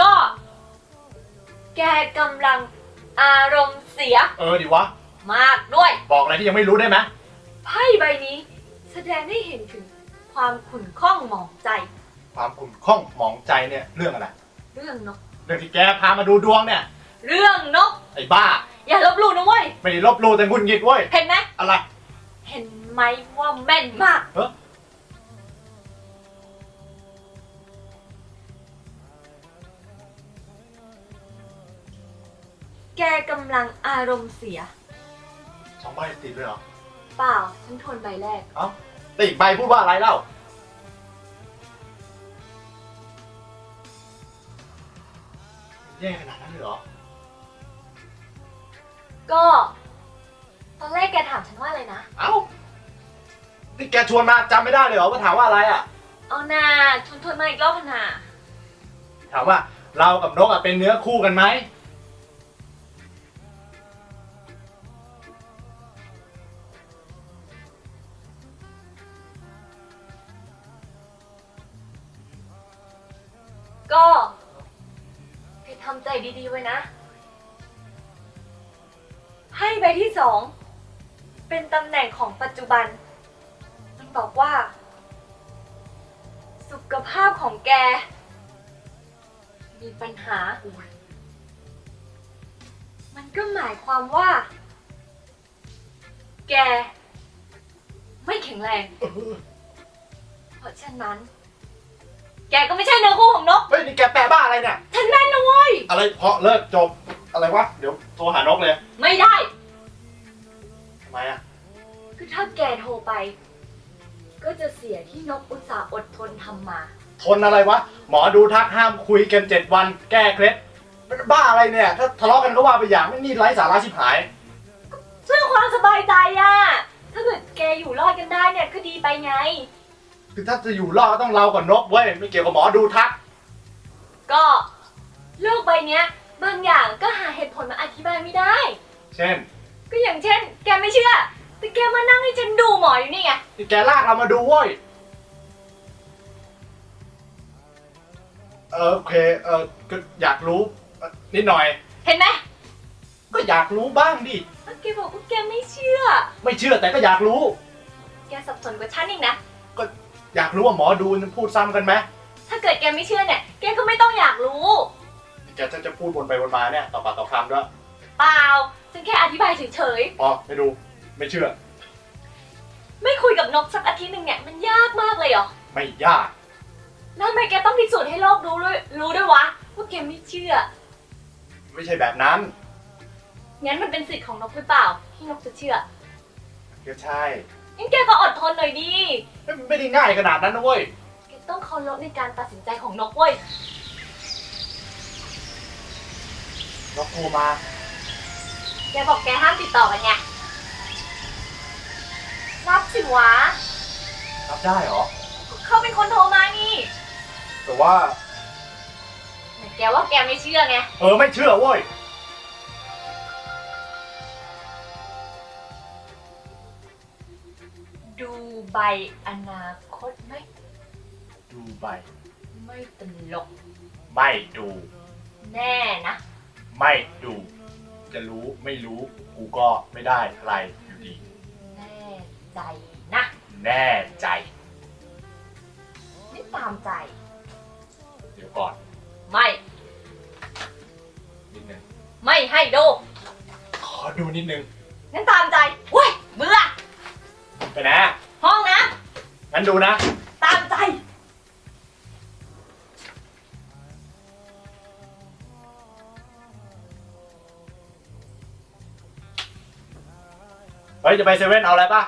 ก็ แกกำลังอารมณ์เสียเออดิวะ มากด้วย บอกอะไรที่ยังไม่รู้ได้ไหมไพ่ใบนี้แสดงให้เห็นถึงความขุ่นข้องหมองใจ ความขุ่นข้องหมองใจเนี่ยเรื่องอะไร เรื่องนก เรื่องที่แกพามาดูดวงเนี่ย เรื่องนก ไอ้บ้า อย่าลบหลู่นะเว้ย ไม่ได้ลบหลู่แต่งุนงิดเว้ย เห็นไหม อะไร เห็นไหมว่าแม่นมาก เอ้อแกกำลังอารมณ์เสีย สองใบติดเลยเหรอ เปล่า ฉันทนใบแรก เอ้าแต่อีกใบพูดว่าอะไรเล่า แย่ขนาดนั้นเลยเหรอ ก็ ตอนแรกแกถามฉันว่าอะไรนะ เอ้านี่แกชวนมาจำไม่ได้เลยเหรอว่าถามว่าอะไรอะ เอานาชวนทวนมาอีกรอบเถอะนาถามว่าเรากับนกอะเป็นเนื้อคู่กันไหมก็แกทำใจดีๆไว้นะ ให้ใบที่สองเป็นตำแหน่งของปัจจุบัน มันบอกว่า สุขภาพของแก มีปัญหา มันก็หมายความว่า แก ไม่แข็งแรง เพราะฉะนั้น แกก็ไม่ใช่เนื้อคู่ของนก เฮ้ยนี่แกแปลบ้าอะไรเนี่ย ฉันแม่นนะเว้ย อะไรเพราะเลิกจบ อะไรวะ เดี๋ยวโทรหานกเลยไม่ได้ ทำไมอะ คือถ้าแกโทรไป ก็จะเสียที่นกอุตส่าห์อดทนทำมา ทนอะไรวะ หมอดูทักห้ามคุยกันเจ็ดวัน แก้เคล็ด บ้าอะไรเนี่ย ถ้าทะเลาะกันก็ว่าไปอย่างไม่นี่ไร้สาระชิบหาย เพื่อความสบายใจอะถ้าเกิดแกอยู่รอดกันได้เนี่ยก็ดีไปไง คือถ้าจะอยู่รอดก็ต้องเรากับนกเว้ย ไม่เกี่ยวกับหมอดูทัก ก็โลกใบเนี้ย บางอย่างก็หาเหตุผลมาอธิบายไม่ได้ เช่น ก็อย่างเช่น แกไม่เชื่อ แต่แกมานั่งให้ฉันดูหมออยู่นี่ไง ที่แกลากเรามาดูเว้ย เออโอเค เออก็อยากรู้เอ่อนิดหน่อย เห็นไหมก็อยากรู้บ้างดิแกบอกว่าแกไม่เชื่อ ไม่เชื่อแต่ก็อยากรู้ แกสับสนกว่าฉันอีกนะ อยากรู้ว่าหมอดูมันพูดซ้ำกันไหมถ้าเกิดแกไม่เชื่อเนี่ย แกก็ไม่ต้องอยากรู้ แกจะจะพูดวนไปวนมาเนี่ยต่อปากต่อคำด้วยเปล่าฉันแค่อธิบายเฉยอ๋อไม่ดูไม่เชื่อ ๆ ไม่คุยกับนกสักอาทิตย์หนึ่งเนี่ยมันยากมากเลยเหรอ ไม่ยาก แล้วทำไมแกต้องพิสูจน์ให้โลกรู้ด้วยรู้ด้วยวะว่าแกไม่เชื่อ ไม่ใช่แบบนั้นงั้นมันเป็นสิทธิ์ของนกหรือเปล่าที่นกจะเชื่อ ก็ใช่งั้นแกก็อดทนหน่อยดิ ไม่ไม่ได้ง่ายขนาดนั้นนะเว้ย แกต้องเคารพในการตัดสินใจของนกเว้ย นกโทรมา แกบอกแกห้ามติดต่อกันไงรับสิวะรับได้เหรอ เขาเป็นคนโทรมานี่ แต่ว่าแต่แกว่าแกไม่เชื่อไง เออไม่เชื่อเว้ย ดูใบอนาคตไหม ดูใบ ไม่ตลกไม่ดู แน่นะ ไม่ดู จะรู้ไม่รู้กูก็ไม่ได้อะไรอยู่ดี แน่ใจนะ แน่ใจ ไม่ตามใจ เดี๋ยวก่อนไม่ นิดนึงไม่ให้ดูขอดูนิดนึงงั้นตามใจเว้ยเบื่อไปนะ ห้องนะงั้นดูนะ เฮ้ยจะไปเซเว่นเอาอะไรป่ะ